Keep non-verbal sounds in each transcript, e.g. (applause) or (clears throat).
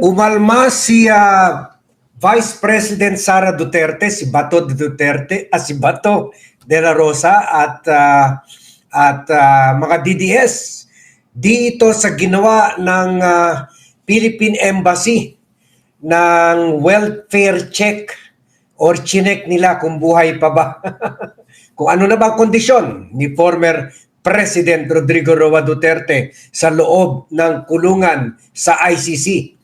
Umalma si ah, Vice President Sara Duterte, si Bato Duterte, at si Bato de la Rosa at ah, at ah, mga DDS dito sa ginawa ng ah, Philippine Embassy ng welfare check or chinek nila kung buhay pa ba. (laughs) kung ano na ba ang kondisyon ni former President Rodrigo Roa Duterte sa loob ng kulungan sa ICC.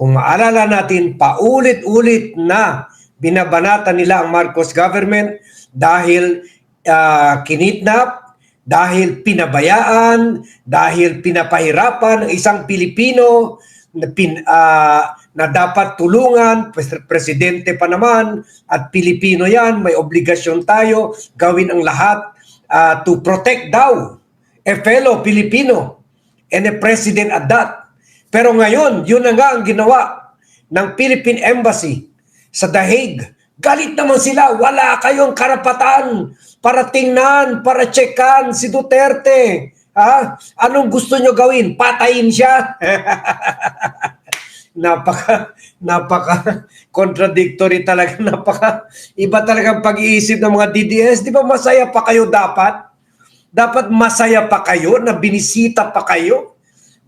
Kung maalala natin, paulit-ulit na binabanata nila ang Marcos government dahil ah, kinidnap, dahil pinabayaan, dahil pinapahirapan ng isang Pilipino na, pin, ah, na dapat tulungan, pres- presidente pa naman, at Pilipino yan, may obligasyon tayo gawin ang lahat ah, to protect daw a fellow Filipino and a president at that. Pero ngayon, yun na nga ang ginawa ng Philippine Embassy sa The Hague. Galit naman sila, wala kayong karapatan para tingnan, para checkan si Duterte. Ha? Anong gusto nyo gawin? Patayin siya? (laughs) napaka napaka contradictory talaga (laughs) napaka iba talagang pag-iisip ng mga DDS di ba masaya pa kayo dapat dapat masaya pa kayo na binisita pa kayo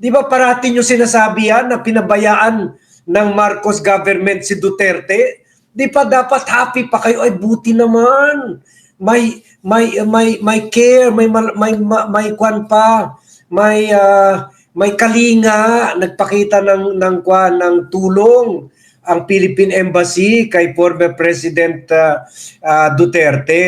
di ba parati nyo sinasabi yan na pinabayaan ng Marcos government si Duterte? Di pa dapat happy pa kayo? Ay buti naman. May may may may care may may may, may pa. May ah, may kalinga. Nagpakita ng ng kwan ng tulong ang Philippine Embassy kay former President ah, ah, Duterte.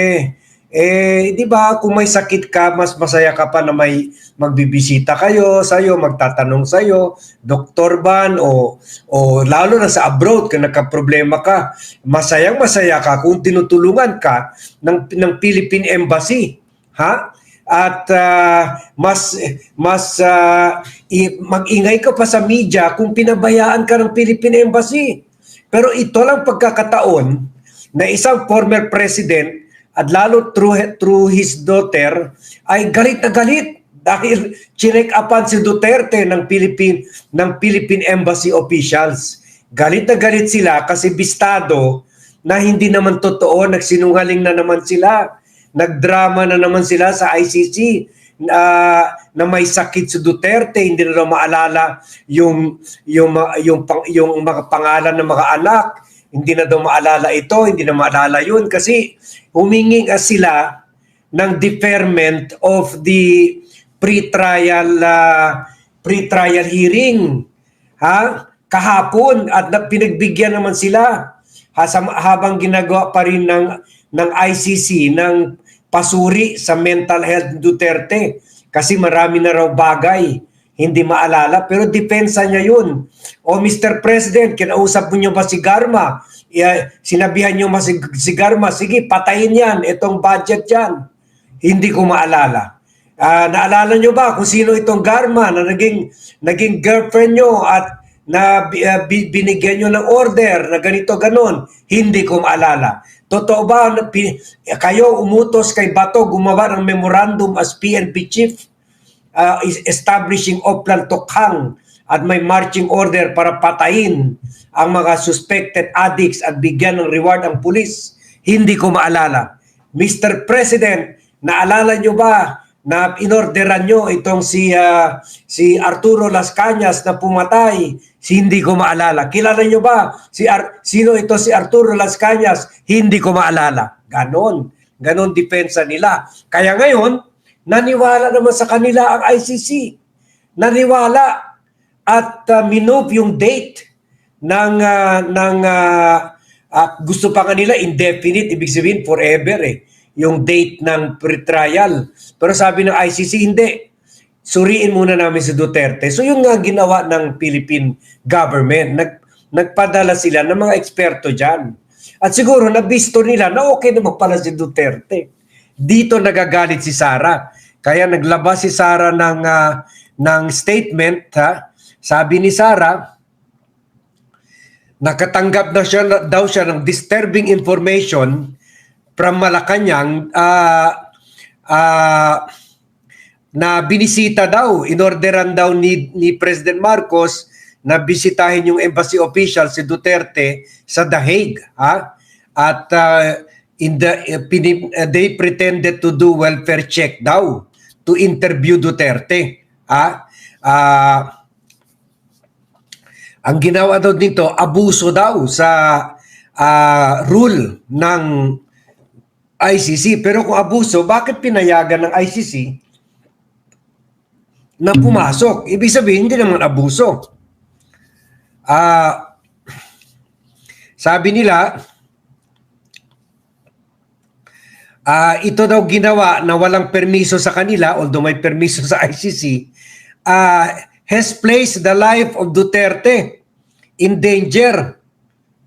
Eh, di ba, kung may sakit ka, mas masaya ka pa na may magbibisita kayo sa'yo, magtatanong sa'yo, doktor ban, o, o lalo na sa abroad, kung nagka-problema ka, masayang masaya ka kung tinutulungan ka ng, ng Philippine Embassy. Ha? At ah, mas mas i- mag-ingay ka pa sa media kung pinabayaan ka ng Philippine Embassy. Pero ito lang pagkakataon na isang former president at lalo through, through his daughter ay galit na galit (laughs) dahil chinek upan si Duterte ng Philippine ng Philippine Embassy officials. Galit na galit sila kasi bistado na hindi naman totoo, nagsinungaling na naman sila. Nagdrama na naman sila sa ICC na na may sakit si Duterte, hindi na maalala yung yung yung pang, yung mga pangalan ng mga anak, hindi na daw maalala ito, hindi na maalala yun kasi humingi nga sila ng deferment of the pre-trial uh, pre-trial hearing ha? Kahapon at na, pinagbigyan naman sila. Habang ginagawa pa rin ng ng ICC ng pasuri sa mental health Duterte. Kasi marami na raw bagay hindi maalala pero depensa niya yun o Mr. President kinausap mo niyo ba si Garma sinabihan niyo ba si, Garma sige patayin yan itong budget yan hindi ko maalala Ah, naalala niyo ba kung sino itong Garma na naging naging girlfriend niyo at na bi- binigyan niyo ng order na ganito ganon? Hindi ko maalala. Totoo ba kayo umutos kay Bato gumawa ng memorandum as PNP chief uh, is establishing Oplan Tokhang at may marching order para patayin ang mga suspected addicts at bigyan ng reward ang pulis. Hindi ko maalala. Mr. President, naalala nyo ba na inorderan nyo itong si ah, si Arturo Las Cañas na pumatay? Si hindi ko maalala. Kilala nyo ba si Ar- sino ito si Arturo Las Cañas? Hindi ko maalala. Ganon. Ganon depensa nila. Kaya ngayon, naniwala naman sa kanila ang ICC. Naniwala at uh, minove yung date ng ah, ng ah, ah, gusto pa kanila indefinite ibig sabihin forever eh yung date ng pre-trial. Pero sabi ng ICC hindi. Suriin muna namin si Duterte. So yung nga ginawa ng Philippine government, nag, nagpadala sila ng mga eksperto dyan. At siguro nabisto nila na okay naman pala si Duterte. Dito nagagalit si Sara. Kaya naglabas si Sara ng, ah, ng statement. Ha? Sabi ni Sara, nakatanggap na siya daw siya ng disturbing information from Malacanang ah ah, na binisita daw, inorderan daw ni, ni President Marcos na bisitahin yung embassy official si Duterte sa The Hague, ha? At uh, in the uh, uh, they pretended to do welfare check daw to interview Duterte, ha? Ah, ang ginawa daw dito, abuso daw sa ah, rule ng ICC. Pero kung abuso, bakit pinayagan ng ICC na pumasok? Ibig sabihin, hindi naman abuso. Ah, sabi nila, ah, ito daw ginawa na walang permiso sa kanila, although may permiso sa (laughs) ICC, ah, has placed the life of Duterte in danger.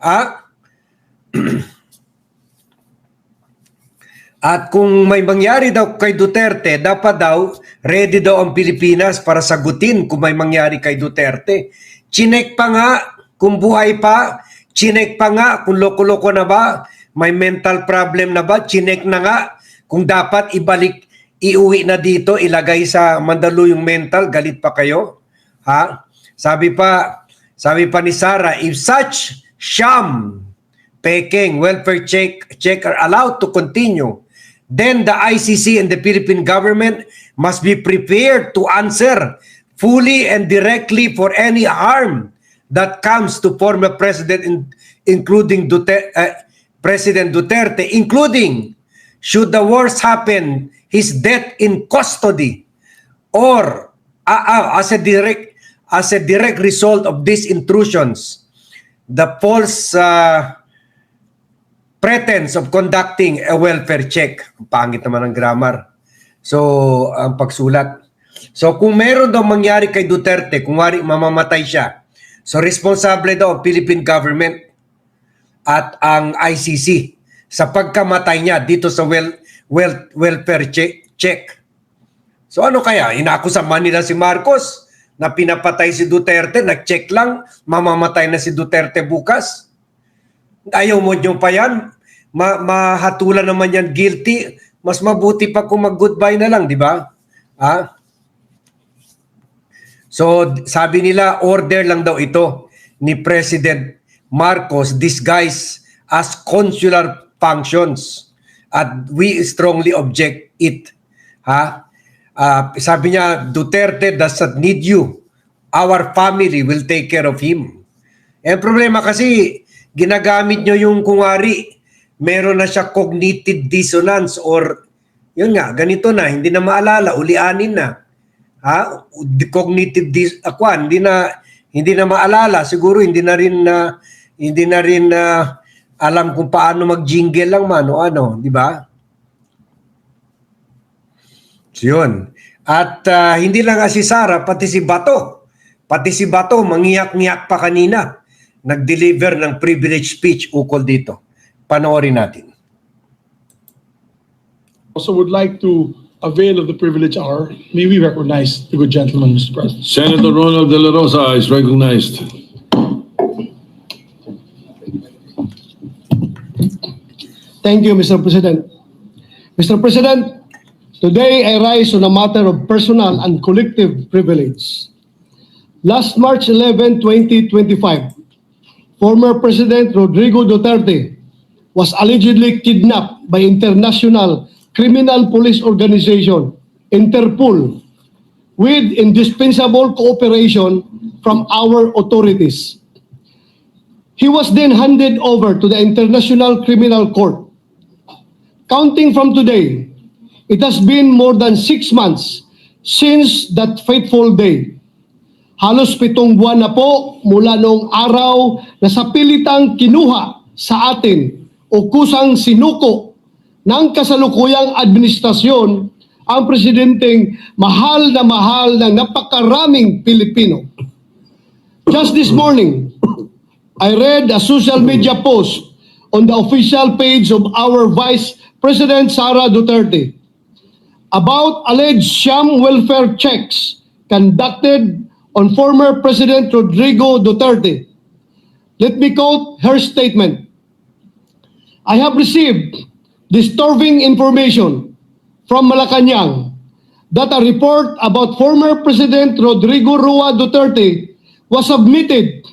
Ah? (clears throat) At kung may mangyari daw kay Duterte, dapat daw ready daw ang Pilipinas para sagutin kung may mangyari kay Duterte. Chinek pa nga kung buhay pa, chinek pa nga kung loko-loko na ba, may mental problem na ba, chinek na nga kung dapat ibalik, iuwi na dito, ilagay sa Mandaluyong mental, galit pa kayo? Ha? Sabi pa, sabi pa ni Sara, if such sham peking welfare check check are allowed to continue, then the ICC and the Philippine government must be prepared to answer fully and directly for any harm that comes to former president in, including Duterte, uh, President Duterte, including should the worst happen, his death in custody or uh, uh, as a direct as a direct result of these intrusions, the false uh, pretense of conducting a welfare check. Ang pangit naman ng grammar. So, ang pagsulat. So, kung meron daw mangyari kay Duterte, kung wari mamamatay siya, so responsable daw Philippine government at ang ICC sa pagkamatay niya dito sa well, well, welfare check, check. So ano kaya? Inakusaman nila si Marcos na pinapatay si Duterte, nag-check lang, mamamatay na si Duterte bukas. Ayaw mo nyo pa yan? Ma mahatulan naman yan guilty. Mas mabuti pa kung mag-goodbye na lang, di ba? Ha? So sabi nila, order lang daw ito ni President Marcos disguised as consular functions. At we strongly object it. Ha? Ah, sabi niya, Duterte does not need you. Our family will take care of him. Eh, problema kasi, ginagamit nyo yung kungari, meron na siya cognitive dissonance or, yun nga, ganito na, hindi na maalala, ulianin na. Ha? Cognitive dis akwan, hindi na hindi na maalala, siguro hindi na rin na hindi na rin na alam kung paano mag-jingle lang man o ano, di ba? So, yun. At ah, hindi lang nga si Sara, pati si Bato. Pati si Bato, mangiyak-ngiyak pa kanina. Nag-deliver ng privilege speech ukol dito. Panoorin natin. also would like to avail of the privilege hour. May we recognize the good gentleman, Mr. President. Senator Ronald De La Rosa is recognized. Thank you, Mr. President. Mr. President, today I rise on a matter of personal and collective privilege. Last March 11, 2025, former President Rodrigo Duterte was allegedly kidnapped by International Criminal Police Organization, Interpol, with indispensable cooperation from our authorities. He was then handed over to the International Criminal Court. Counting from today, it has been more than six months since that fateful day. Halos pitong buwan na po mula noong araw na sa pilitang kinuha sa atin o kusang sinuko ng kasalukuyang administrasyon ang presidenteng mahal na mahal ng napakaraming Pilipino. Just this morning, I read a social media post on the official page of our Vice President Sara Duterte about alleged sham welfare checks conducted on former President Rodrigo Duterte. Let me quote her statement. I have received disturbing information from Malacanang that a report about former President Rodrigo Rua Duterte was submitted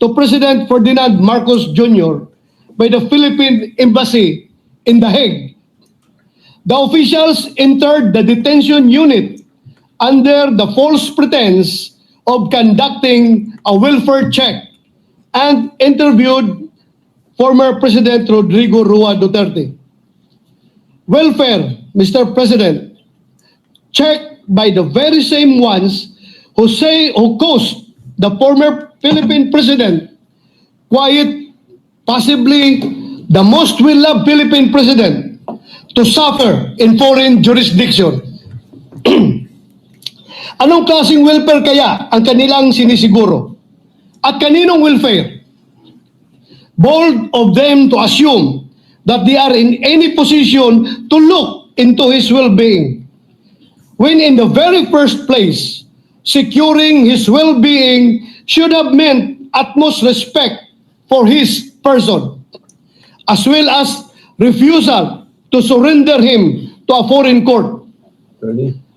to President Ferdinand Marcos Jr. by the Philippine Embassy in The Hague. The officials entered the detention unit under the false pretense of conducting a welfare check and interviewed former President Rodrigo Rua Duterte. Welfare, Mr. President, checked by the very same ones who say who caused the former Philippine president, quiet, possibly the most well-loved Philippine president, to suffer in foreign jurisdiction. (clears throat) Anong klaseng welfare kaya ang kanilang sinisiguro? At kaninong welfare? Bold of them to assume that they are in any position to look into his well-being when in the very first place, securing his well-being should have meant utmost respect for his person, as well as refusal to surrender him to a foreign court.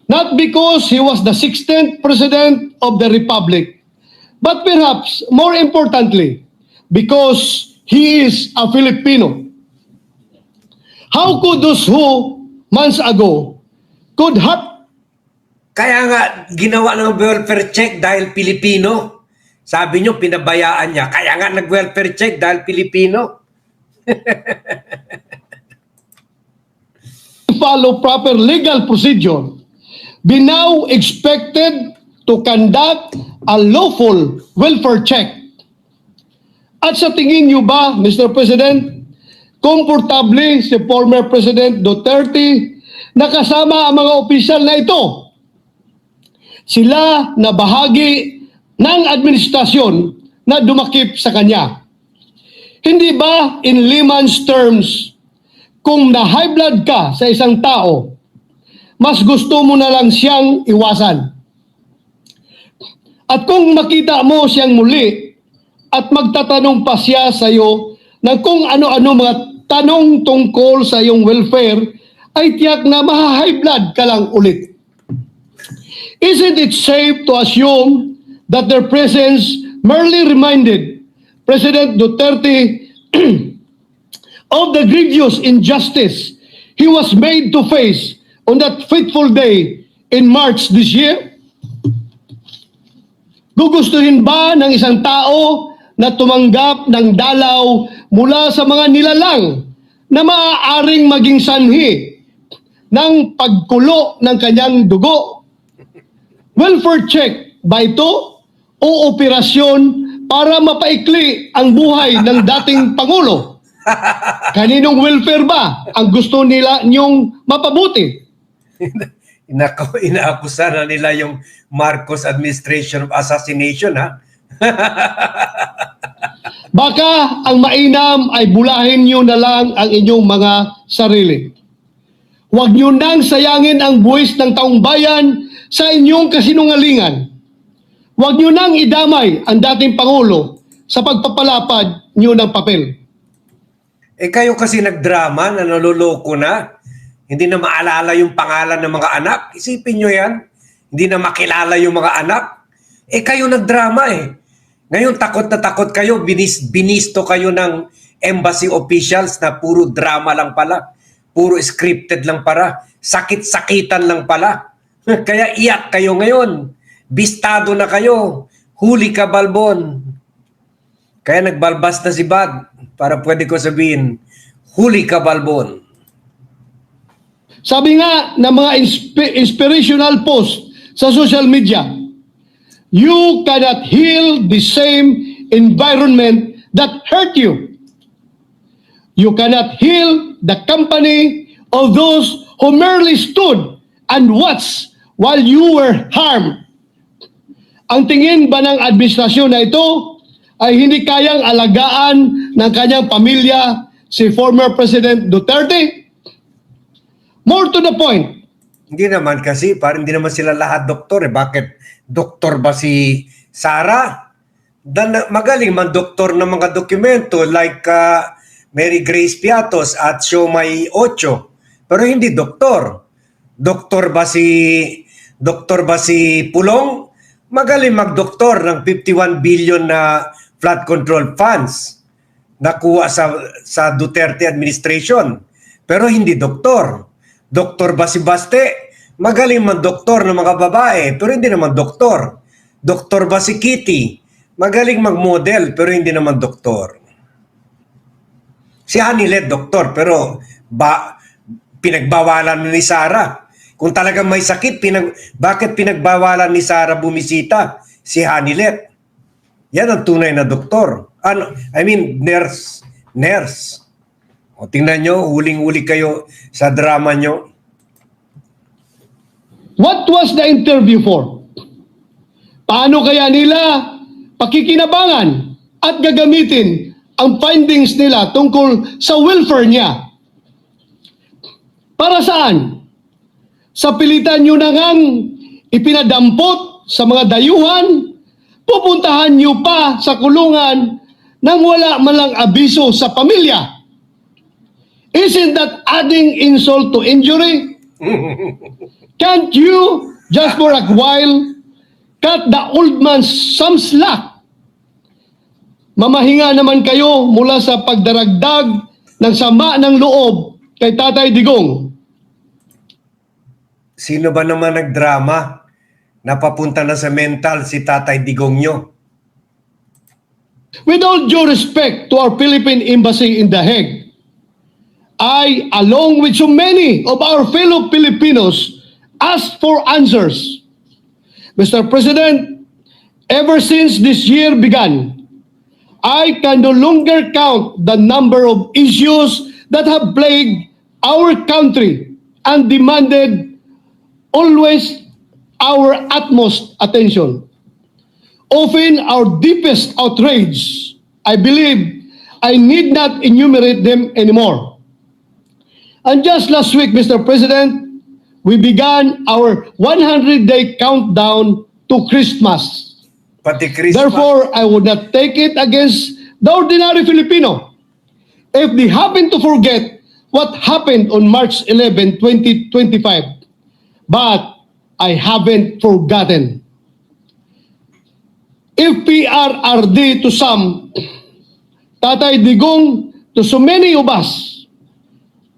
Not because he was the 16th President of the Republic, but perhaps more importantly, because he is a Filipino. How could those who, months ago, could have Kaya nga, ginawa ng welfare check dahil Pilipino. Sabi nyo, pinabayaan niya. Kaya nga nag-welfare check dahil Pilipino. (laughs) follow proper legal procedure be now expected to conduct a lawful welfare check. At sa tingin niyo ba, Mr. President, komportable si former President Duterte na kasama ang mga opisyal na ito? Sila na bahagi ng administrasyon na dumakip sa kanya. Hindi ba in layman's terms, kung na high blood ka sa isang tao, mas gusto mo na lang siyang iwasan. At kung makita mo siyang muli at magtatanong pa siya sa iyo ng kung ano-ano mga tanong tungkol sa iyong welfare, ay tiyak na maha-high blood ka lang ulit. Isn't it safe to assume that their presence merely reminded President Duterte (clears throat) of the grievous injustice he was made to face on that fateful day in March this year? Gugustuhin ba ng isang tao na tumanggap ng dalaw mula sa mga nilalang na maaaring maging sanhi ng pagkulo ng kanyang dugo? Welfare check ba ito o operasyon para mapaikli ang buhay ng dating Pangulo? (laughs) Kaninong welfare ba ang gusto nila niyong mapabuti? (laughs) Inako, inaakusa na nila yung Marcos administration of assassination, ha? (laughs) Baka ang mainam ay bulahin niyo na lang ang inyong mga sarili. Huwag niyo nang sayangin ang buwis ng taong bayan sa inyong kasinungalingan. Huwag niyo nang idamay ang dating Pangulo sa pagpapalapad niyo ng papel. Eh kayo kasi nagdrama na naloloko na. Hindi na maalala yung pangalan ng mga anak. Isipin nyo yan. Hindi na makilala yung mga anak. Eh kayo nagdrama eh. Ngayon takot na takot kayo. Binis, binisto kayo ng embassy officials na puro drama lang pala. Puro scripted lang para. Sakit-sakitan lang pala. (laughs) Kaya iyak kayo ngayon. Bistado na kayo. Huli ka, Balbon. Kaya nagbalbas na si Bad para pwede ko sabihin, huli ka, Balbon. Sabi nga ng mga inspi- inspirational post sa social media, you cannot heal the same environment that hurt you. You cannot heal the company of those who merely stood and watched while you were harmed. Ang tingin ba ng administrasyon na ito ay hindi kayang alagaan ng kanyang pamilya si former President Duterte? More to the point, Hindi naman kasi, parang hindi naman sila lahat doktor eh. Bakit doktor ba si Sara? Dan, magaling man doktor ng mga dokumento like uh, Mary Grace Piatos at Siomay Ocho. Pero hindi doktor. Doktor ba si Doktor ba si Pulong? Magaling magdoktor ng 51 billion na flood control funds nakuha sa sa Duterte administration. Pero hindi doktor. Doktor ba si Baste? Magaling man doktor ng mga babae, pero hindi naman doktor. Doktor ba si Kitty? Magaling mag-model, pero hindi naman doktor. Si Hanilet, doktor, pero ba, pinagbawalan ni Sara. Kung talagang may sakit, pinag, bakit pinagbawalan ni Sara bumisita? Si Hanilet. Yan ang tunay na doktor. Ano, I mean, nurse. Nurse. O tingnan nyo, huling-huli kayo sa drama nyo. What was the interview for? Paano kaya nila pakikinabangan at gagamitin ang findings nila tungkol sa welfare niya? Para saan? Sa pilitan nyo na ngang ipinadampot sa mga dayuhan, pupuntahan nyo pa sa kulungan nang wala man lang abiso sa pamilya. Isn't that adding insult to injury? (laughs) Can't you, just for a while, cut the old man's some slack? Mamahinga naman kayo mula sa pagdaragdag ng sama ng loob kay Tatay Digong. Sino ba naman nagdrama? Napapunta na sa mental si Tatay Digong nyo. With all due respect to our Philippine Embassy in The Hague, I, along with so many of our fellow Filipinos, asked for answers. Mr. President, ever since this year began, I can no longer count the number of issues that have plagued our country and demanded always our utmost attention. Often our deepest outrage, I believe I need not enumerate them anymore. And just last week, Mr. President, we began our 100-day countdown to Christmas. Pati Christmas. Therefore, I would not take it against the ordinary Filipino if they happen to forget what happened on March 11, 2025. But I haven't forgotten. If PRRD to some, Tatay Digong to so many of us,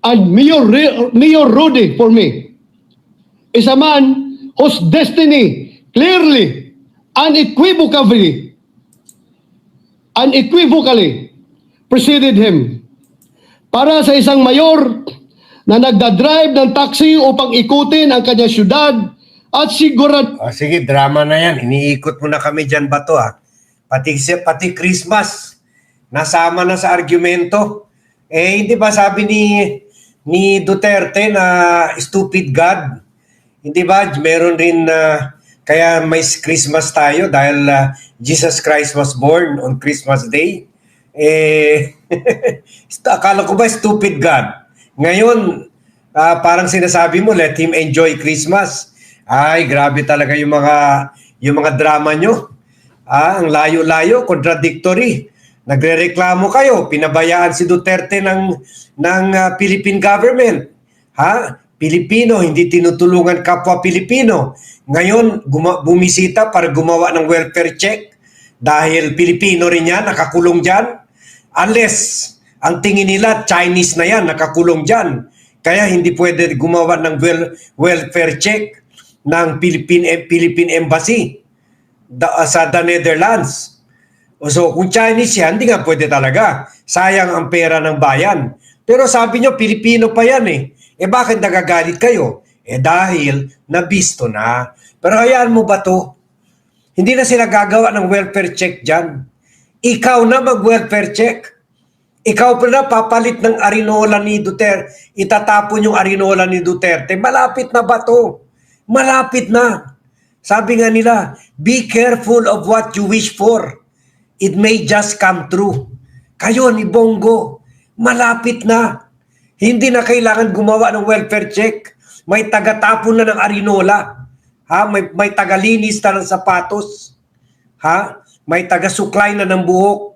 and Mayor, Mayor Rudy for me, is a man whose destiny clearly, unequivocally, unequivocally preceded him. Para sa isang mayor na nagdadrive ng taxi upang ikutin ang kanyang syudad at sigurad Ah, sige, drama na yan. Iniikot mo na kami dyan ba to ah? Pati, pati Christmas, nasama na sa argumento. Eh, hindi ba sabi ni ni Duterte na stupid God? Hindi ba meron rin na kaya may Christmas tayo dahil ah, Jesus Christ was born on Christmas Day? Eh, (laughs) akala ko ba stupid God? Ngayon, ah, parang sinasabi mo, let him enjoy Christmas. Ay, grabe talaga yung mga yung mga drama nyo. Ah, ang layo-layo, contradictory. Nagrereklamo kayo, pinabayaan si Duterte ng ng ah, Philippine government. Ha? Pilipino, hindi tinutulungan kapwa Pilipino. Ngayon, guma- bumisita para gumawa ng welfare check dahil Pilipino rin yan, nakakulong dyan. Unless, ang tingin nila, Chinese na yan, nakakulong dyan. Kaya hindi pwede gumawa ng wel- welfare check ng Philippine, Philippine Embassy da, sa the Netherlands. So kung Chinese yan, hindi nga pwede talaga. Sayang ang pera ng bayan. Pero sabi nyo, Pilipino pa yan eh. Eh bakit nagagalit kayo? Eh dahil nabisto na. Pero hayaan mo ba to? Hindi na sila gagawa ng welfare check dyan. Ikaw na mag-welfare check. Ikaw pa na papalit ng arinola ni Duterte. Itatapon yung arinola ni Duterte. Malapit na ba to? Malapit na. Sabi nga nila, be careful of what you wish for. It may just come true. Kayo ni Bongo, malapit na. Hindi na kailangan gumawa ng welfare check. May tagatapon na ng arinola. Ha? May, may tagalinis na ng sapatos. Ha? May taga-suklay na ng buhok.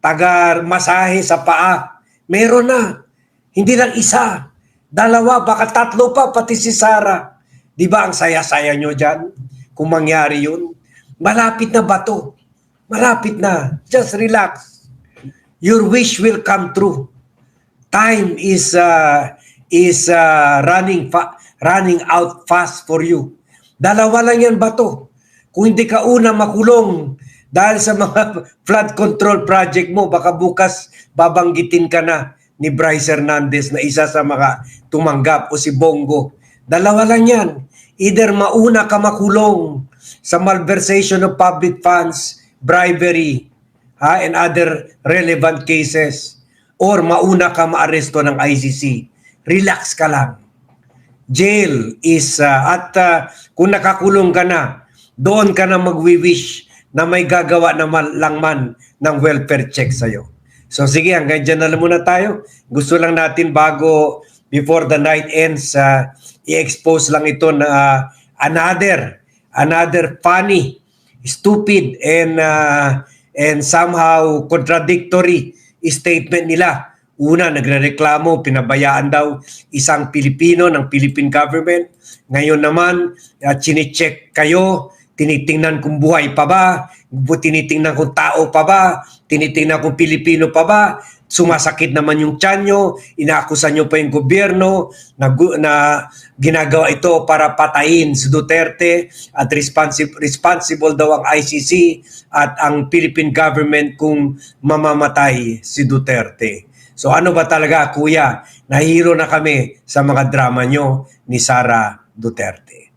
Taga-masahe sa paa. Meron na. Hindi lang isa. Dalawa, baka tatlo pa, pati si Sarah. Di ba ang saya-saya nyo dyan? Kung mangyari yun. Malapit na ba to? Malapit na. Just relax. Your wish will come true. Time is uh, is uh, running fa- running out fast for you. Dalawa lang yan ba to? Kung hindi ka una makulong dahil sa mga (laughs) flood control project mo, baka bukas babanggitin ka na ni Bryce Hernandez na isa sa mga tumanggap o si Bongo. Dalawa lang yan. Either mauna ka makulong sa malversation of public funds, bribery, ha, and other relevant cases, or mauna ka maaresto ng ICC. Relax ka lang jail is uh, at uh, kung nakakulong ka na, doon ka na magwi-wish na may gagawa naman lang man ng welfare check sa'yo. So sige, hanggang dyan na lang muna tayo. Gusto lang natin bago, before the night ends, uh, i-expose lang ito na uh, another, another funny, stupid, and uh, and somehow contradictory statement nila. Una, nagrereklamo, pinabayaan daw isang Pilipino ng Philippine government. Ngayon naman, uh, chinecheck kayo, tinitingnan kung buhay pa ba, tinitingnan kung tao pa ba, tinitingnan kung Pilipino pa ba, sumasakit naman yung tiyan nyo, inaakusan nyo pa yung gobyerno na, na ginagawa ito para patayin si Duterte at responsible, responsible daw ang ICC at ang Philippine government kung mamamatay si Duterte. So ano ba talaga kuya, nahiro na kami sa mga drama nyo ni Sara Duterte.